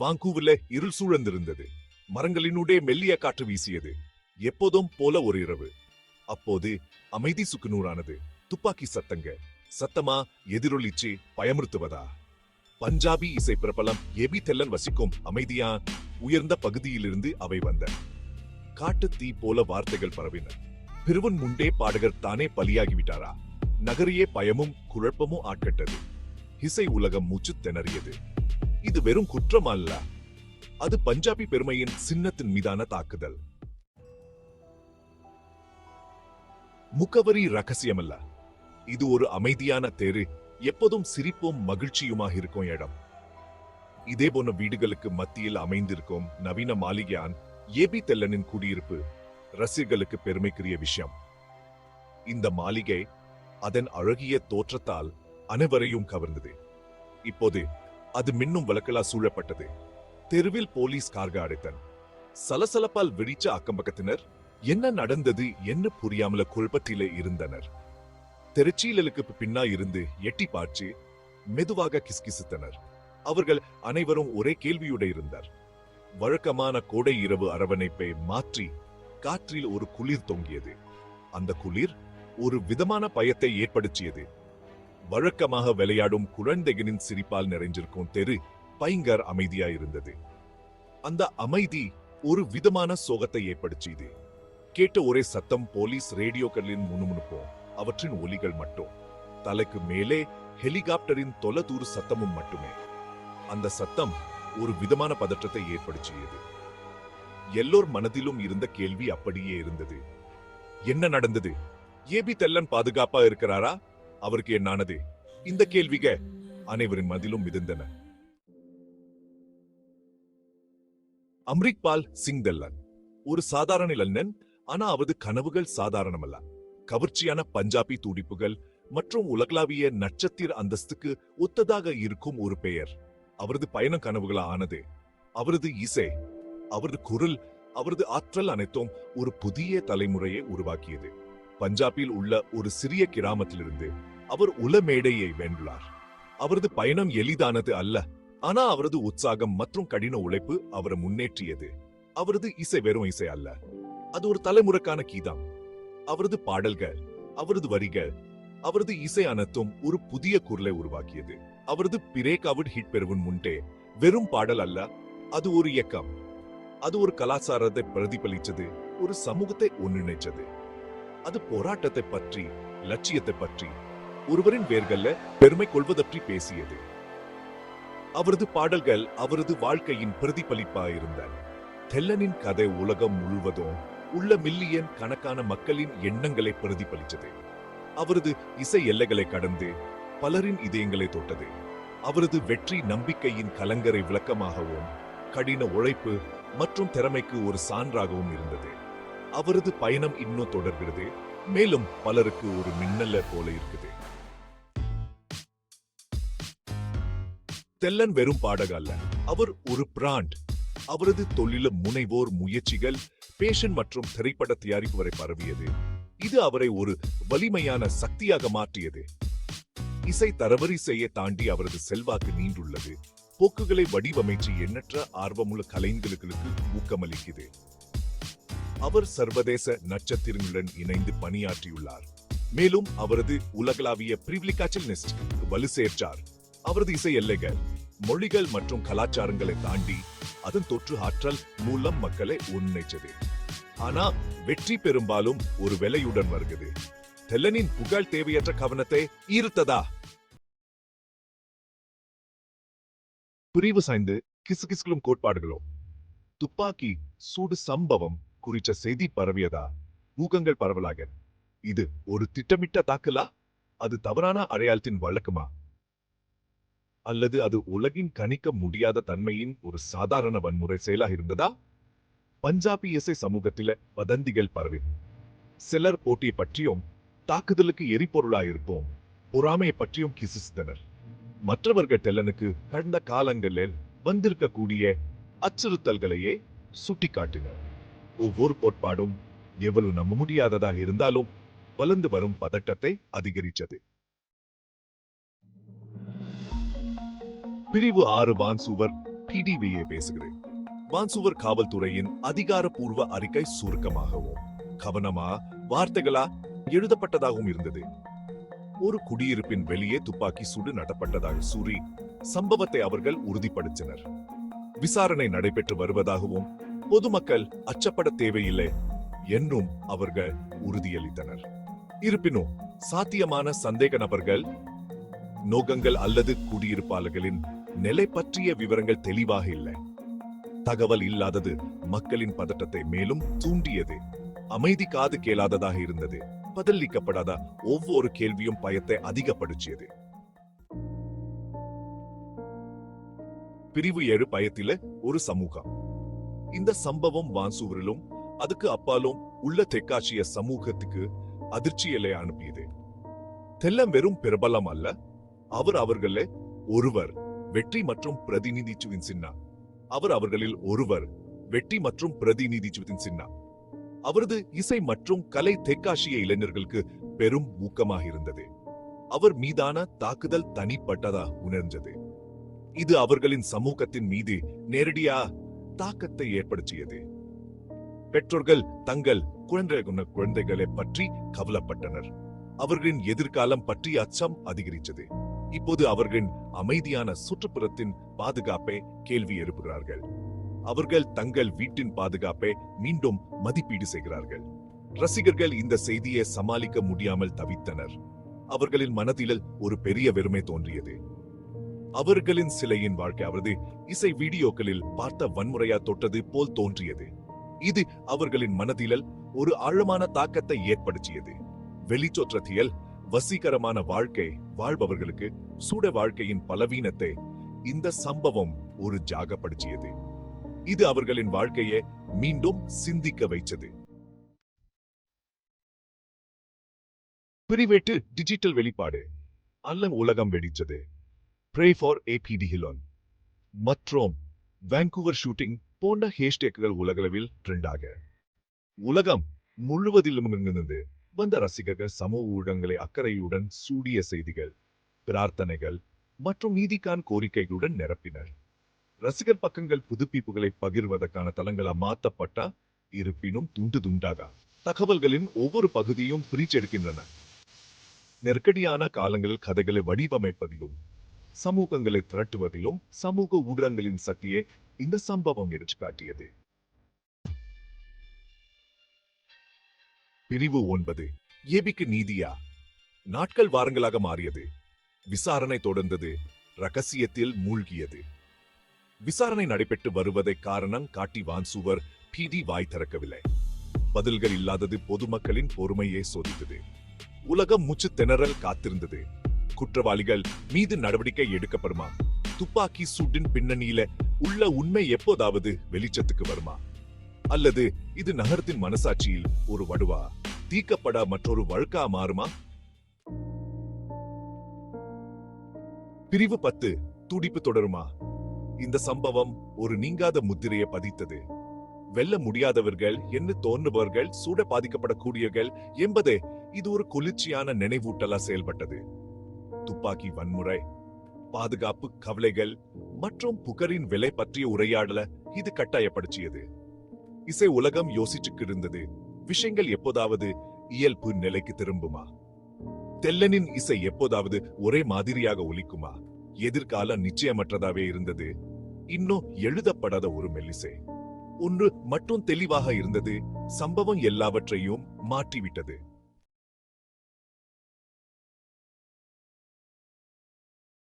வாங்கூவர்ல இருள் சூழ்ந்திருந்தது. மரங்களினூடே மெல்லிய காற்று வீசியது. எப்போதும் போல ஒரு இரவு. அப்போது அமைதி சுக்குநூறானது. துப்பாக்கி சத்தங்க. சத்தமா எதிரொலிச்சு பயமுறுத்துவதா? பஞ்சாபி இசை பிரபலம் எபி தெல்லன் வசிக்கும் அமைதியா உயர்ந்த பகுதியிலிருந்து அவை வந்த. காட்டு தீ போல வார்த்தைகள் பரவின. பிரிவன் முண்டே பாடகர் தானே பலியாகிவிட்டாரா? நகரையே பயமும் குழப்பமும் ஆட்கட்டது. இசை உலகம் மூச்சு திணறியது. இது வெறும் குற்றம் அல்ல. அது பஞ்சாபி பெருமையின் சின்னத்தின் மீதான தாக்குதல். முகவரி ரகசியமல்ல. இது ஒரு அமைதியான தெரு. எப்போதும் சிரிப்பும் மகிழ்ச்சியுமாக இருக்கும் இடம். இதே போன வீடுகளுக்கு மத்தியில் அமைந்திருக்கும் நவீன மாளிகையான் ஏபி தெல்லனின் குடியிருப்பு ரசிகர்களுக்கு பெருமைக்குரிய விஷயம். இந்த மாளிகை அதன் அழகிய தோற்றத்தால் அனைவரையும் கவர்ந்தது. இப்போது அது மின்னும் விளக்கலா சூழப்பட்டது. தெருவில் போலீஸ் கார்க அடைத்தன் சலசலப்பால் விழிச்ச அக்கம்பக்கத்தினர் என்ன நடந்தது என்ன புரியாமல குழப்பத்திலே இருந்தனர். தெருச்சீலலுக்கு பின்னா இருந்து எட்டி பார்த்து மெதுவாக கிஸ்கிசித்தனர். அவர்கள் அனைவரும் ஒரே கேள்வியோட இருந்தார். வழக்கமான கோடை இரவு அரவணைப்பை மாற்றி காற்றில் ஒரு குளிர் தொங்கியது. அந்த குளிர் ஒரு விதமான பயத்தை ஏற்படுத்தியது. வழக்கமாக விளையாடும் குழந்தைகளின் சிரிப்பால் நிறைஞ்சிருக்கும் தெரு பயங்கர அமைதியா இருந்தது அந்த அமைதி ஒரு விதமான சோகத்தை ஏற்படுத்தியது. கேட்ட ஒரே சத்தம் போலீஸ் ரேடியோக்களின் முணுமுணுப்போம் அவற்றின் ஒலிகள் மட்டும். தலைக்கு மேலே ஹெலிகாப்டரின் தொலைதூர் சத்தமும் மட்டுமே. அந்த சத்தம் ஒரு விதமான பதற்றத்தை ஏற்படுத்தியது. எல்லோர் மனதிலும் இருந்த கேள்வி அப்படியே இருந்தது. என்ன நடந்தது? ஏபி தெல்லன் பாதுகாப்பா இருக்கிறாரா? அவருக்கு என்னானது? இந்த கேள்விக அனைவரின் மதிலும் மிதந்தன. அம்ரிக் பால் சிங் தெல்லன். ஒரு சாதாரண இளைஞன் ஆனா அவரது கனவுகள் சாதாரணமல்ல. கவர்ச்சியான பஞ்சாபி துடிப்புகள் மற்றும் உலகளாவிய நட்சத்திர அந்தஸ்துக்கு ஒத்ததாக இருக்கும் ஒரு பெயர். அவரது பயண கனவுகளா ஆனது. அவரது இசை அவரது குரல் அவரது ஆற்றல் அனைத்தும் ஒரு புதிய தலைமுறையை உருவாக்கியது. பஞ்சாபில் உள்ள ஒரு சிறிய கிராமத்திலிருந்து அவர் உல மேடையை வென்றுள்ளார் அவரது பயணம் எளிதானது அல்ல ஆனா அவரது உற்சாகம் மற்றும் கடின உழைப்பு அவரை முன்னேற்றியது. அவரது இசை வெறும் இசை அல்ல அது ஒரு தலைமுறைக்கான கீதம். அவரது பாடல்கள் அவரது வரிகள் அவரது இசை அனைத்தும் ஒரு புதிய குரலை உருவாக்கியது. அவரது பிரேக் ஹிட் பெறுவன் முன்டே வெறும் பாடல் அல்ல அது ஒரு இயக்கம். அது ஒரு கலாச்சாரத்தை பிரதிபலித்தது ஒரு சமூகத்தை ஒன்றிணைச்சது அது போராட்டத்தை பற்றி லட்சியத்தை பற்றி ஒருவரின் வேர்கள்ல பெருமை கொள்வதற்றி பேசியது. அவரது பாடல்கள் அவரது வாழ்க்கையின் பிரதிபலிப்பாயிருந்தன. தெல்லனின் கதை உலகம் முழுவதும் உள்ள மில்லியன் கணக்கான மக்களின் எண்ணங்களை பிரதிபலித்தது. அவரது இசை எல்லைகளை கடந்து பலரின் இதயங்களை தொட்டது. அவரது வெற்றி நம்பிக்கையின் கலங்கரை விளக்கமாகவும் கடின உழைப்பு மற்றும் திறமைக்கு ஒரு சான்றாகவும் இருந்தது. அவரது பயணம் இன்னும் தொடர்கிறது. மேலும் பலருக்கு ஒரு மின்னல போல இருக்குது. தெல்லன் வெறும் பாடக அல்ல. அவர் ஒரு பிராண்ட். அவரது தொழில முனைவோர் முயற்சிகள் பேஷன் மற்றும் திரைப்பட தயாரிப்பு வரை பரவியது. இது அவரை ஒரு வலிமையான சக்தியாக மாற்றியது. இசை தரவரிசையை தாண்டி அவரது செல்வாக்கு நீண்டுள்ளது. போக்குகளை வடிவமைச்சு எண்ணற்ற ஆர்வமுள்ள கலைஞர்களுக்கு ஊக்கமளிக்குது. அவர் சர்வதேச நட்சத்திரங்களுடன் இணைந்து பணியாற்றியுள்ளார். மேலும் அவரது உலகளாவிய பிரிவிலிகாச்சல்னிஸ்ட் வலு சேர்த்தார் அவரது இசை எல்லைகள் மொழிகள் மற்றும் கலாச்சாரங்களை தாண்டி அதன் தொற்று ஆற்றல் மூலம் மக்களை ஒன்றிணைச்சது ஆனா வெற்றி பெரும்பாலும் ஒரு விலையுடன் வருகிறது. தெல்லனின் புகழ் தேவையற்ற கவனத்தை ஈர்த்ததா? பிரிவு சாய்ந்து கிசுகிசுகளும் கோட்பாடுகளும் துப்பாக்கி சூடு சம்பவம் குறித்த செய்தி பரவியதா? ஊகங்கள் பரவலாக. இது ஒரு திட்டமிட்ட தாக்கலா? அது தவறான அடையாளத்தின் வழக்கமா? அல்லது அது உலகின் கணிக்க முடியாத தன்மையின் ஒரு சாதாரண வன்முறை செயலாக இருந்ததா? பஞ்சாபி இசை சமூகத்தில வதந்திகள் பரவி சிலர் போட்டியை பற்றியும் தாக்குதலுக்கு எரிபொருளாயிருப்போம் பொறாமையை பற்றியும் கிசித்தனர் மற்றவர்கள் டெல்லனுக்கு கடந்த காலங்களில் வந்திருக்கக்கூடிய அச்சுறுத்தல்களையே சுட்டிக்காட்டினர். ஒவ்வொரு கோட்பாடும் எவ்வளவு நம்ப முடியாததாக இருந்தாலும் வளர்ந்து வரும் பதட்டத்தை அதிகரித்தது பிரிவு ஆறு வான்சூவர் பிடிவியை பேசுகிறேன் வான்சூவர் காவல்துறையின் அதிகாரப்பூர்வ அறிக்கை சுருக்கமாகவும் கவனமா வார்த்தைகளா எழுதப்பட்டதாகவும் இருந்தது. ஒரு குடியிருப்பின் வெளியே துப்பாக்கி சூடு நடப்பட்டதாக சூறி சம்பவத்தை அவர்கள் உறுதிப்படுத்தினர். விசாரணை நடைபெற்று வருவதாகவும் பொதுமக்கள் அச்சப்பட தேவையில்லை என்றும் அவர்கள் உறுதியளித்தனர். இருப்பினும் சாத்தியமான சந்தேக நபர்கள் நோக்கங்கள் அல்லது குடியிருப்பாளர்களின் நிலை பற்றிய விவரங்கள் தெளிவாக இல்லை. தகவல் இல்லாதது மக்களின் பதட்டத்தை மேலும் தூண்டியது அமைதி காது கேளாததாக இருந்தது பதிலளிக்கப்படாத ஒவ்வொரு கேள்வியும் பயத்தை அதிகப்படுத்தியது. பிரிவு ஏழு பயத்தில ஒரு சமூகம். இந்த சம்பவம் வான்சூவரிலும் அதுக்கு அப்பாலும் உள்ள தெற்காசிய சமூகத்துக்கு அதிர்ச்சியலை அனுப்பியது. தெல்லம் வெறும் பிரபலம் அல்ல அவர் அவர்களே ஒருவர் வெற்றி மற்றும் பிரதிநிதித்துவின் சின்னா. அவர் அவர்களில் ஒருவர் வெற்றி மற்றும் பிரதிநிதித்துவத்தின் சின்னா. அவரது இசை மற்றும் கலை தெற்காசிய இளைஞர்களுக்கு பெரும் ஊக்கமாக இருந்தது. அவர் மீதான தாக்குதல் தனிப்பட்டதா உணர்ந்தது. இது அவர்களின் சமூகத்தின் மீது நேரடியா தாக்கத்தை ஏற்படுத்தியது. பெற்றோர்கள் தங்கள் குழந்தை குழந்தைகளை பற்றி கவலைப்பட்டனர். அவர்களின் எதிர்காலம் பற்றி அச்சம் அதிகரித்தது. இப்போது அவர்களின் அமைதியான சுற்றுப்புறத்தின் பாதுகாப்பை கேள்வி எழுப்புகிறார்கள். அவர்கள் தங்கள் வீட்டின் பாதுகாப்பை மீண்டும் மதிப்பீடு செய்கிறார்கள். ரசிகர்கள் இந்த செய்தியை சமாளிக்க முடியாமல் தவித்தனர். அவர்களின் மனதில் ஒரு பெரிய வெறுமை தோன்றியது. அவர்களின் சிலையின் வாழ்க்கை. அவரது இசை வீடியோக்களில் பார்த்த வன்முறையா தொட்டது போல் தோன்றியது. இது அவர்களின் மனதிலல் ஒரு ஆழமான தாக்கத்தை ஏற்படுத்தியது. வெளிச்சோற்றத்தியல் வசீகரமான வாழ்க்கை வாழ்பவர்களுக்கு சூட வாழ்க்கையின் பலவீனத்தை இந்த சம்பவம் ஒரு ஜாகப்படுத்தியது. இது அவர்களின் வாழ்க்கையை மீண்டும் சிந்திக்க வைத்தது. பிரிவேட்டு டிஜிட்டல் வெளிப்பாடு. அல்ல உலகம் வெடித்தது. ப்ரே ஃபார் ஏபிடி ஹிலோன் மற்றும் வேங்கூவர் ஷூட்டிங் போன்ற ஹேஷ்டேக்குகள் உலகளவில் ட்ரெண்டாக உலகம் முழுவதிலும் இருந்து வந்த ரசிகர்கள் சமூக ஊடகங்களை அக்கறையுடன் சூடிய செய்திகள் பிரார்த்தனைகள் மற்றும் நீதிக்கான கோரிக்கைகளுடன் நிரப்பினர் ரசிகர் பக்கங்கள் புதுப்பிப்புகளை பகிர்வதற்கான தளங்களா மாற்றப்பட்ட இருப்பினும் துண்டு துண்டாக தகவல்களின் ஒவ்வொரு பகுதியும் பிரிச்செடுக்கின்றன நெருக்கடியான காலங்களில் கதைகளை வடிவமைப்பதிலும் சமூகங்களை திரட்டுவதிலும் சமூக ஊடகங்களின் சக்தியை இந்த சம்பவம் எடுத்து காட்டியது. பிரிவு ஒன்பது. ஏபிக்கு நீதியா? நாட்கள் வாரங்களாக மாறியது. விசாரணை தொடர்ந்தது. ரகசியத்தில் மூழ்கியது. விசாரணை நடைபெற்று வருவதை காரணம் காட்டி வான்சூவர் பிடி வாய் திறக்கவில்லை. பதில்கள் இல்லாதது பொதுமக்களின் பொறுமையை சோதித்தது. உலகம் மூச்சு திணறல் காத்திருந்தது. குற்றவாளிகள் மீது நடவடிக்கை எடுக்கப்படுமா? துப்பாக்கி சூட்டின் பின்னணியில உள்ள உண்மை எப்போதாவது வெளிச்சத்துக்கு வருமா? அல்லது இது நகரத்தின் மனசாட்சியில் ஒரு வடுவா தீக்கப்பட மற்றொரு வழக்கா மாறுமா? பிரிவு பத்து துடிப்பு தொடருமா? இந்த சம்பவம் ஒரு நீங்காத முத்திரையை பதித்தது. வெல்ல முடியாதவர்கள் என்ன தோன்றுபவர்கள் சூட பாதிக்கப்படக்கூடியவர்கள் என்பது இது ஒரு குளிர்ச்சியான நினைவூட்டலா செயல்பட்டது. துப்பாக்கி வன்முறை பாதுகாப்பு கவலைகள் மற்றும் புகரின் விலை பற்றிய உரையாடல இது கட்டாயப்படுத்தியது. இசை உலகம் யோசிச்சுக்கு இருந்தது விஷயங்கள் எப்போதாவது இயல்பு நிலைக்கு திரும்புமா? தெல்லனின் இசை எப்போதாவது ஒரே மாதிரியாக ஒலிக்குமா? எதிர்காலம் நிச்சயமற்றதாவே இருந்தது. இன்னும் எழுதப்படாத ஒரு மெல்லிசை. ஒன்று மட்டும் தெளிவாக இருந்தது சம்பவம் எல்லாவற்றையும் மாற்றிவிட்டது.